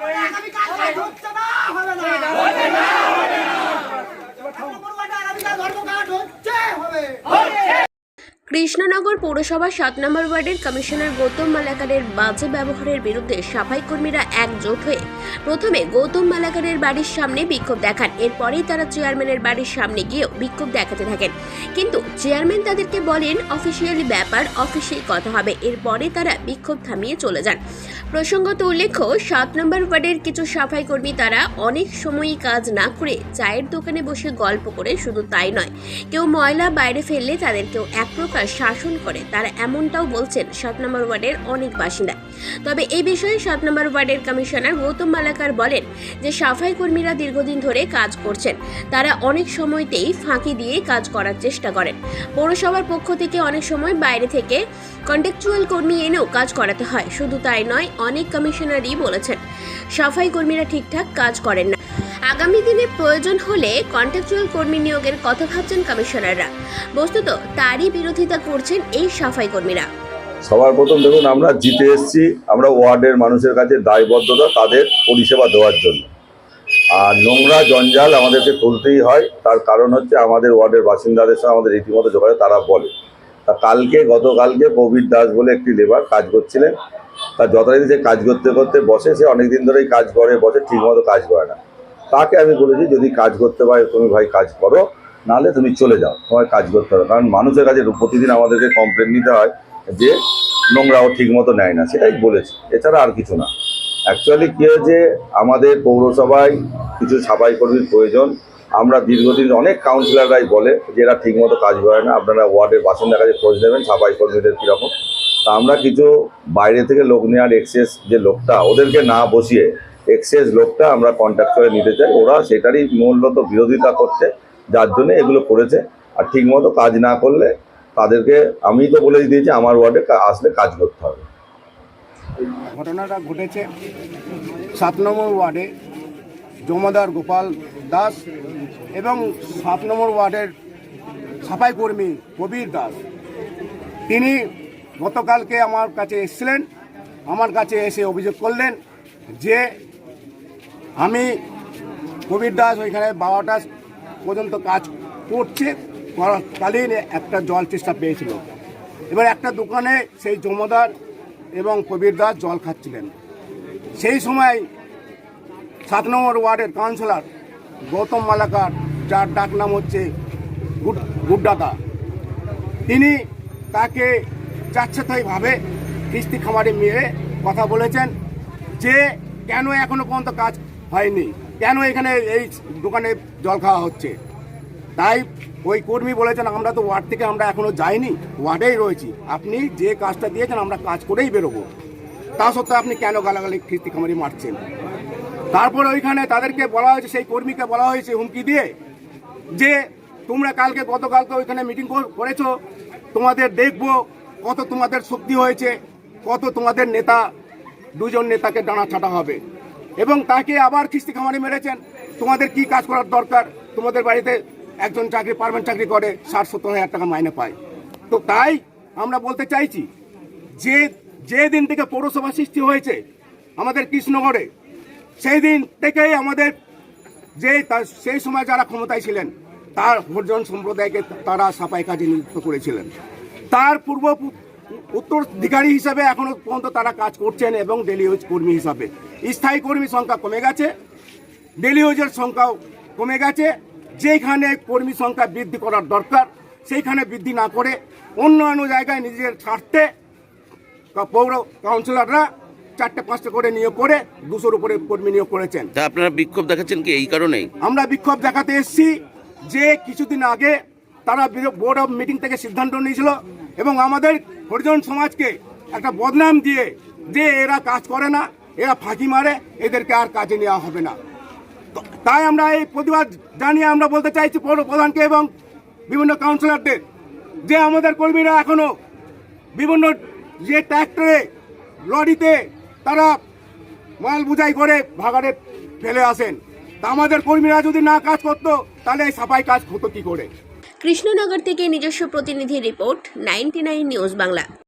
আগামীকাল কাজ হচ্ছে না, হবে না। নম্বর ওয়ার্ডে আগামীকাল ধর্মঘট হচ্ছে, হবে। কৃষ্ণনগর পৌরসভার সাত নম্বর ওয়ার্ডের কমিশনার গৌতম মালাকারের বাজে ব্যবহারের বিরুদ্ধে সাফাই কর্মীরা একজোট হয়ে প্রথমে গৌতম মালাকারের বাড়ির সামনে বিক্ষোভ দেখান। এরপরেই তারা চেয়ারম্যানের বাড়ির সামনে গিয়েও বিক্ষোভ দেখাতে থাকেন। কিন্তু চেয়ারম্যান তাদেরকে বলেন, অফিসিয়ালি ব্যাপার, অফিসেই কথা হবে। এরপরে তারা বিক্ষোভ থামিয়ে চলে যান। প্রসঙ্গত উল্লেখ্য, সাত নম্বর ওয়ার্ডের কিছু সাফাই কর্মী তারা অনেক সময়ই কাজ না করে চায়ের দোকানে বসে গল্প করে শুধু তাই নয়, কেউ ময়লা বাইরে ফেললে তাদেরকেও এক প্রকার শাসন করে। তারা এমনটাও বলছেন সাত নম্বর ওয়ার্ডের অনেক বাসিন্দা। তবে এই বিষয়ে সাত নম্বর ওয়ার্ডের কমিশনার গৌতম মালাকার বলেন যে, সাফাই কর্মীরা দীর্ঘদিন ধরে কাজ করছেন। তারা অনেক সময়তেই ফাঁকি দিয়ে কাজ করার চেষ্টা করেন। পৌরসভার পক্ষ থেকে অনেক সময় বাইরে থেকে কন্ট্রাকচুয়াল কর্মী এনেও কাজ করাতে হয়। শুধু তাই নয়, অনেক কমিশনারই বলেছেন। সাফাই কর্মীরা ঠিকঠাক কাজ করেন না। আগামী দিনে প্রয়োজন হলে কন্ট্রাকচুয়াল কর্মী নিয়োগের কথা ভাবছেন কমিশনাররা। বস্তুত তারই বিরোধিতা করছেন এই সাফাই কর্মীরা। সবার প্রথম দেখুন, আমরা জিতে এসেছি, আমরা ওয়ার্ডের মানুষের কাছে দায়বদ্ধতা তাদের পরিষেবা দেওয়ার জন্য। আর নোংরা জঞ্জাল আমাদেরকে তুলতেই হয়, তার কারণ হচ্ছে আমাদের ওয়ার্ডের বাসিন্দাদের সঙ্গে আমাদের রীতিমতো যোগাযোগ, তারা বলে। তা কালকে, গতকালকে প্রবীর দাস বলে একটি লেবার কাজ করছিলেন তা যথারীতি সে কাজ করতে করতে বসে, সে অনেকদিন ধরেই কাজ করে, বসে ঠিকমতো কাজ করে না। তাকে আমি বলেছি, যদি কাজ করতে পারে, তুমি ভাই কাজ করো, নাহলে তুমি চলে যাও। তোমার কাজ করতে হবে। কারণ মানুষের কাছে প্রতিদিন আমাদেরকে কমপ্লেন নিতে হয় যে, নোংরাও ঠিক মতো নেয় না। সেটাই বলেছি। এছাড়া আর কিছু না। অ্যাকচুয়ালি কী হয়েছে, আমাদের পৌরসভায় কিছু সাফাই কর্মীর প্রয়োজন। আমরা দীর্ঘদিন অনেক কাউন্সিলররাই বলে যে এরা ঠিকমতো কাজ করে না, আপনারা ওয়ার্ডের বাসিন্দার কাছে খোঁজ নেবেন, সাফাই কর্মীদের কীরকম। তা আমরা কিছু বাইরে থেকে লোক নেওয়ার এক্সেস যে লোকটা, ওদেরকে না বসিয়ে এক্সেস লোকটা আমরা কন্ট্যাক্ট করে নিতে চাই। ওরা সেটারই মূলত বিরোধিতা করছে, যার জন্য এগুলো করেছে। আর ঠিকমতো কাজ না করলে তাদেরকে, আমি তো বলে দিয়েছি, আমার ওয়ার্ডে আসলে কাজ করতে হবে। ঘটনাটা ঘটেছে সাত নম্বর ওয়ার্ডে। জমাদার গোপাল দাস এবং সাত নম্বর ওয়ার্ডের সাফাই কর্মী কবির দাস। তিনি গতকালকে আমার কাছে এসেছিলেন, আমার কাছে এসে অভিযোগ করলেন যে আমি কবির দাস ওইখানে বারোটা পর্যন্ত কাজ করছে করাকালীন একটা জল চেষ্টা পেয়েছিল। এবার একটা দোকানে সেই জমাদার এবং কবির দাস জল খাচ্ছিলেন। সেই সময় সাত নম্বর ওয়ার্ডের কাউন্সিলর গৌতম মালাকার, যার ডাক নাম হচ্ছে গুড গুড্ডাদা তিনি তাকে যাচ্ছেতাইভাবে কিস্তি খামারে মেরে কথা বলেছেন যে কেন এখনও পর্যন্ত কাজ হয়নি, কেন এখানে এই দোকানে জল খাওয়া হচ্ছে। তাই ওই কর্মী বলেছেন, আমরা তো ওয়ার্ড থেকে আমরা এখনও যাইনি, ওয়ার্ডেই রয়েছি। আপনি যে কাজটা দিয়েছেন, আমরা কাজ করেই বেরোবো। তা সত্ত্বেও আপনি কেন গালাগালি খিস্তি খামারি মারছেন? তারপর ওইখানে তাদেরকে বলা হয়েছে, সেই কর্মীকে বলা হয়েছে হুমকি দিয়ে যে তোমরা কালকে গতকালকে ওইখানে মিটিং করেছ, তোমাদের দেখব কত তোমাদের শক্তি হয়েছে, কত তোমাদের নেতা, দুজন নেতাকে ডানা ছাটা হবে। এবং তাকে আবার কিস্তি খামারি মেরেছেন, তোমাদের কি কাজ করার দরকার? তোমাদের বাড়িতে একজন চাকরি পারমেন্ট চাকরি করে, ষাট, সত্তর হাজার টাকা মাইনে পায়। তো তাই আমরা বলতে চাইছি, যে যে দিন থেকে পৌরসভা সৃষ্টি হয়েছে, আমাদের কৃষ্ণগড়ে সেই দিন থেকেই আমাদের যে সেই সময় যারা ক্ষমতায় ছিলেন, তার হরিজন সম্প্রদায়কে তারা সাফাই কাজে নিযুক্ত করেছিলেন। তার পূর্ব উত্তরাধিকারী হিসাবে এখনও পর্যন্ত তারা কাজ করছেন এবং ডেলি ওয়েজ কর্মী হিসাবে। স্থায়ী কর্মী সংখ্যা কমে গেছে ডেলি ওয়েজের সংখ্যাও কমে গেছে। যেখানে কর্মী সংখ্যা বৃদ্ধি করার দরকার, সেইখানে বৃদ্ধি না করে অন্য অন্য জায়গায় নিজের স্বার্থে পৌর কাউন্সিলররা চারটে পাঁচটা করে নিয়োগ করে দুশোর উপরে কর্মী নিয়োগ করেছেন। তা আপনারা বিক্ষোভ দেখাচ্ছেন কি এই কারণেই? আমরা বিক্ষোভ দেখাতে এসেছি যে কিছুদিন আগে তারা বোর্ড অফ মিটিং থেকে সিদ্ধান্ত নিয়েছিল এবং আমাদের হরিজন সমাজকে একটা বদনাম দিয়ে যে এরা কাজ করে না এরা ফাঁকি মারে এদেরকে আর কাজে নেওয়া হবে না। তাই আমরা এই প্রতিবাদ জানিয়ে আমরা বলতে চাইছি পৌর প্রধানকে এবং বিভিন্ন কাউন্সিলরদের যে আমাদের কর্মীরা এখনও বিভিন্ন যে ট্র্যাক্টরে লরিতে তারা মাল বুঝাই করে ভাগাড়ে ফেলে আসেন। তা আমাদের কর্মীরা যদি না কাজ করতো, তাহলে এই সাফাই কাজ হতো কি করে? কৃষ্ণনগর থেকে নিজস্ব প্রতিনিধি রিপোর্ট, নাইনটি নিউজ বাংলা।